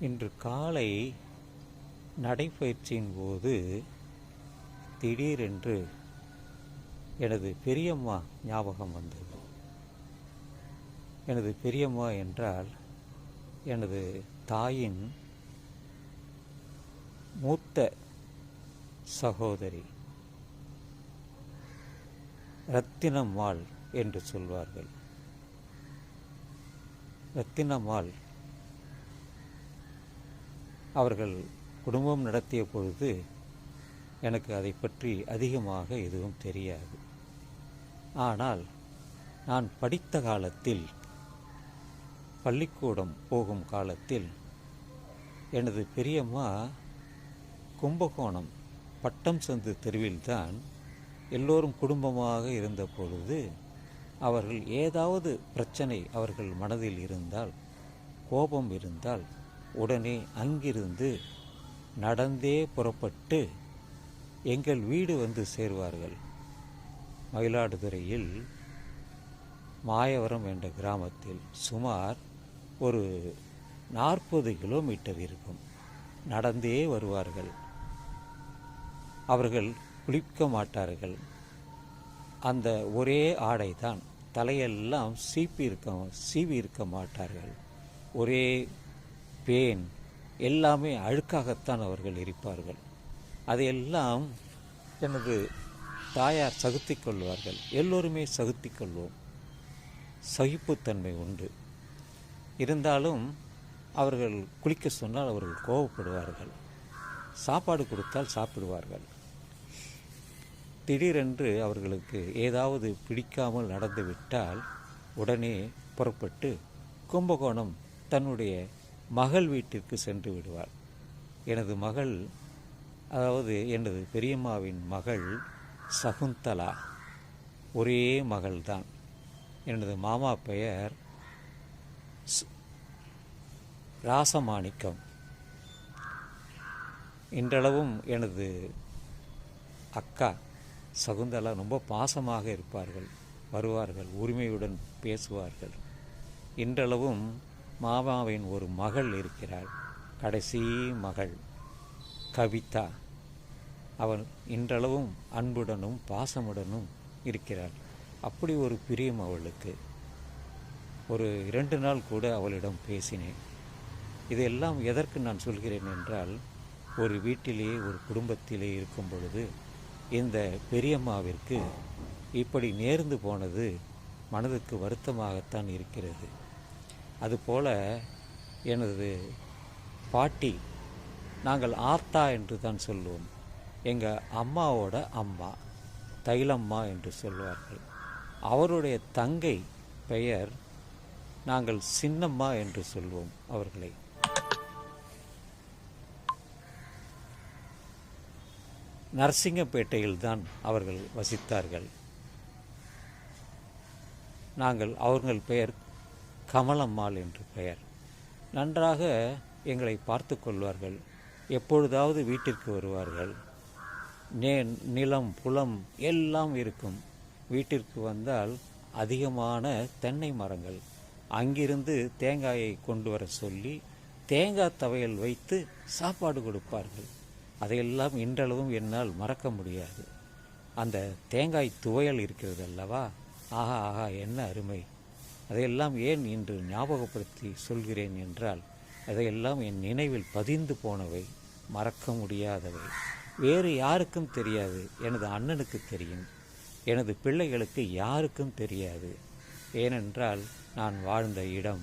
இன்று காலை நடைப்பயிற்சியின் போது திடீரென்று எனது பெரியம்மா ஞாபகம் வந்தது. எனது பெரியம்மா என்றால் எனது தாயின் மூத்த சகோதரி ரத்தினம்மாள் என்று சொல்வார்கள். ரத்தினம்மாள் அவர்கள் குடும்பம் நடத்திய பொழுது எனக்கு அதை பற்றி அதிகமாக எதுவும் தெரியாது. ஆனால் நான் படித்த காலத்தில் பள்ளிக்கூடம் போகும் காலத்தில் எனது பெரியம்மா கும்பகோணம் பட்டம் சந்து தெருவில்தான் எல்லோரும் குடும்பமாக இருந்த பொழுது அவர்கள் ஏதாவது பிரச்சனை அவர்கள் மனதில் இருந்தால் கோபம் இருந்தால் உடனே அங்கிருந்து நடந்தே புறப்பட்டு எங்கள் வீடு வந்து சேர்வார்கள். மயிலாடுதுறையில் மாயவரம் என்ற கிராமத்தில் சுமார் ஒரு நாற்பது கிலோமீட்டர் இருக்கும். நடந்தே வருவார்கள். அவர்கள் குளிக்க மாட்டார்கள். அந்த ஒரே ஆடை தான் தலையெல்லாம் சீப்பி இருக்க சீவி இருக்க மாட்டார்கள். ஒரே பேன் எல்லாமே அழுக்காகத்தான் அவர்கள் இருப்பார்கள். அதையெல்லாம் எனது தாயார் சகுத்தி கொள்வார்கள். எல்லோருமே சகுத்தி கொள்வோம். சகிப்புத்தன்மை உண்டு. இருந்தாலும் அவர்கள் குளிக்க சொன்னால் அவர்கள் கோபப்படுவார்கள் சாப்பாடு கொடுத்தால் சாப்பிடுவார்கள். திடீரென்று அவர்களுக்கு ஏதாவது பிடிக்காமல் நடந்துவிட்டால் உடனே புறப்பட்டு கும்பகோணம் தன்னுடைய மகள் வீட்டிற்கு சென்று விடுவார் எனது மகள் அதாவது எனது பெரியம்மாவின் மகள் சகுந்தலா ஒரே மகள்தான். எனது மாமா பெயர் சு- ராசமாணிக்கம். இன்றளவும் எனது அக்கா சகுந்தலா ரொம்ப பாசமாக இருப்பார்கள் வருவார்கள் உரிமையுடன் பேசுவார்கள். இன்றளவும் மாமாவின் ஒரு மகள் இருக்கிறாள். கடைசி மகள். கவிதா. அவள் இன்றளவும் அன்புடனும் பாசமுடனும் இருக்கிறாள். அப்படி ஒரு பிரியம் அவளுக்கு. ஒரு இரண்டு நாள் கூட அவளிடம் பேசினேன். இதெல்லாம் எதற்கு நான் சொல்கிறேன் என்றால் ஒரு வீட்டிலே ஒரு குடும்பத்திலே இருக்கும் பொழுது இந்த பெரியம்மாவிற்கு இப்படி நேர்ந்து போனது மனதுக்கு வருத்தமாகத்தான் இருக்கிறது. அதுபோல எனது பாட்டி நாங்கள் ஆத்தா என்று தான் சொல்லுவோம். எங்கள் அம்மாவோட அம்மா தைலம்மா என்று சொல்வார்கள். அவருடைய தங்கை பெயர் நாங்கள் சின்னம்மா என்று சொல்வோம் அவர்களை. நரசிங்கப்பேட்டையில் தான் அவர்கள் வசித்தார்கள். நாங்கள் அவர்கள் பெயர் கமலம்மாள் என்று பெயர். நன்றாக எங்களை பார்த்து கொள்வார்கள். எப்பொழுதாவது வீட்டிற்கு வருவார்கள். நே நிலம் புலம் எல்லாம் இருக்கும். வீட்டிற்கு வந்தால் அதிகமான தென்னை மரங்கள். அங்கிருந்து தேங்காயை கொண்டு வர சொல்லி தேங்காய் தவையல் வைத்து சாப்பாடு கொடுப்பார்கள். அதையெல்லாம் இன்றளவும் என்னால் மறக்க முடியாது. அந்த தேங்காய் துவையல் இருக்கிறது அல்லவா ஆஹா ஆஹா என்ன அருமை. அதையெல்லாம் ஏன் இன்று ஞாபகப்படுத்தி சொல்கிறேன் என்றால் அதையெல்லாம் என் நினைவில் பதிந்து போனவை மறக்க முடியாதவை. வேறு யாருக்கும் தெரியாது எனது அண்ணனுக்கு தெரியும். எனது பிள்ளைகளுக்கு யாருக்கும் தெரியாது. ஏனென்றால் நான் வாழ்ந்த இடம்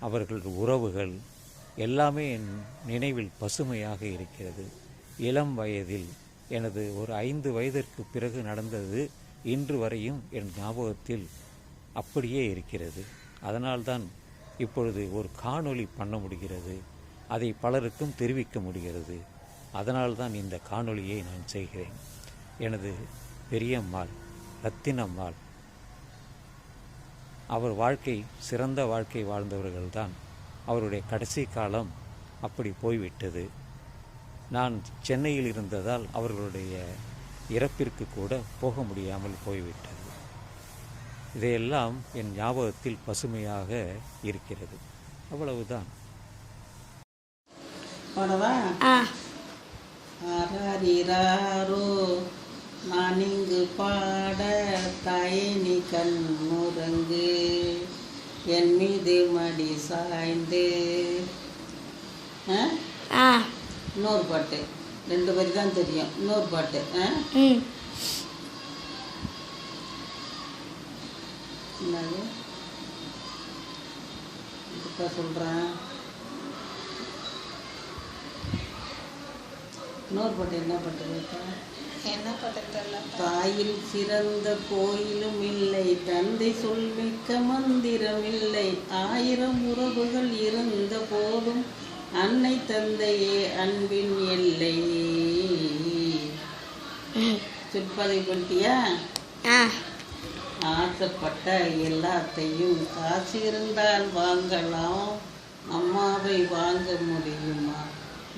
அவர்கள் உறவுகள் எல்லாமே என் நினைவில் பசுமையாக இருக்கிறது. இளம் வயதில் எனது ஒரு ஐந்து வயதிற்கு பிறகு நடந்தது இன்று வரையும் என் ஞாபகத்தில் அப்படியே இருக்கிறது. அதனால்தான் இப்பொழுது ஒரு காணொளி பண்ண முடிகிறது. அதை பலருக்கும் தெரிவிக்க முடிகிறது. அதனால்தான் இந்த காணொளியை நான் செய்கிறேன். எனது பெரியம்மாள் ரத்தினம்மாள். அவர் வாழ்க்கை சிறந்த வாழ்க்கை வாழ்ந்தவர்கள்தான். அவருடைய கடைசி காலம் அப்படி போய்விட்டது. நான் சென்னையில் இருந்ததால் அவர்களுடைய இறப்பிற்கு கூட போக முடியாமல் போய்விட்டது. இதையெல்லாம் என் ஞாபகத்தில் பசுமையாக இருக்கிறது. அவ்வளவுதான். பாடவா ஆ. ஆராரிராரோ நான் இங்கு பாட தாயினி கண்ணுறங்கு என் மீது மடி சாய்ந்து. இன்னொரு பாட்டு. ரெண்டு வரி தான் தெரியும். இன்னொரு பாட்டு. ஆ? என்னது இப்போ சொல்கிறேன் இன்னொரு பாட்டு என்ன பாட்டு என்ன பாட்டு தாயில் சிறந்த கோயிலும் இல்லை தந்தை சொல்மிக்க மந்திரம் இல்லை. ஆயிரம் உறவுகள் இருந்த போதும் அன்னை தந்தையே அன்பின் எல்லை. சிற்பதை பண்ணிட்டியா? ஆசைப்பட்ட எல்லாத்தையும் காசு இருந்தால் வாங்கலாம். அம்மாவை வாங்க முடியுமா?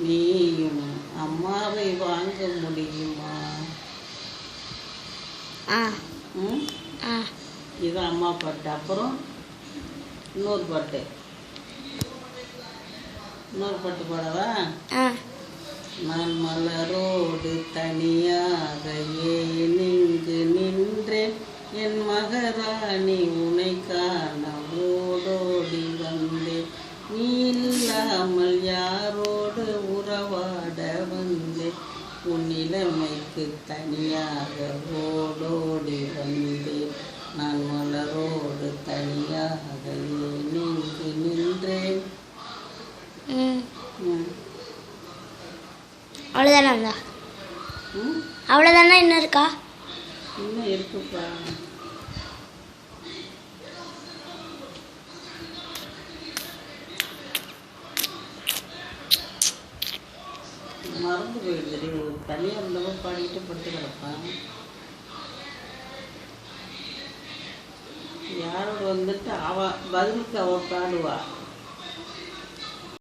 நீயும் அம்மாவை வாங்க முடியுமா? இது அம்மா பாட்டு அப்புறம் இன்னொரு பாட்டு இன்னொரு பாட்டு பாடவா? நான் மலரோடு தனியாக ஏன் என் மகராணி உனை காண ஓடோடி வந்தேன் நீ இல்லாமல் யாரோடு உறவாட வந்தேன் உன் இளமைக்கு தனியாக ஓடோடி வந்தேன் நான் மலரோடு தனியாக இங்கு நின்றேன். அவ்வளோதானே அவ்வளோதானே இன்னும் இருக்கா? இன்னும் இருக்குப்பா. மறந்து போயிடுது. தனியாக இருந்தவங்க பாடிட்டு படுத்து கிடப்பான் யாரோட வந்துட்டு அவ பதிலுக்கு அவ பாடுவா.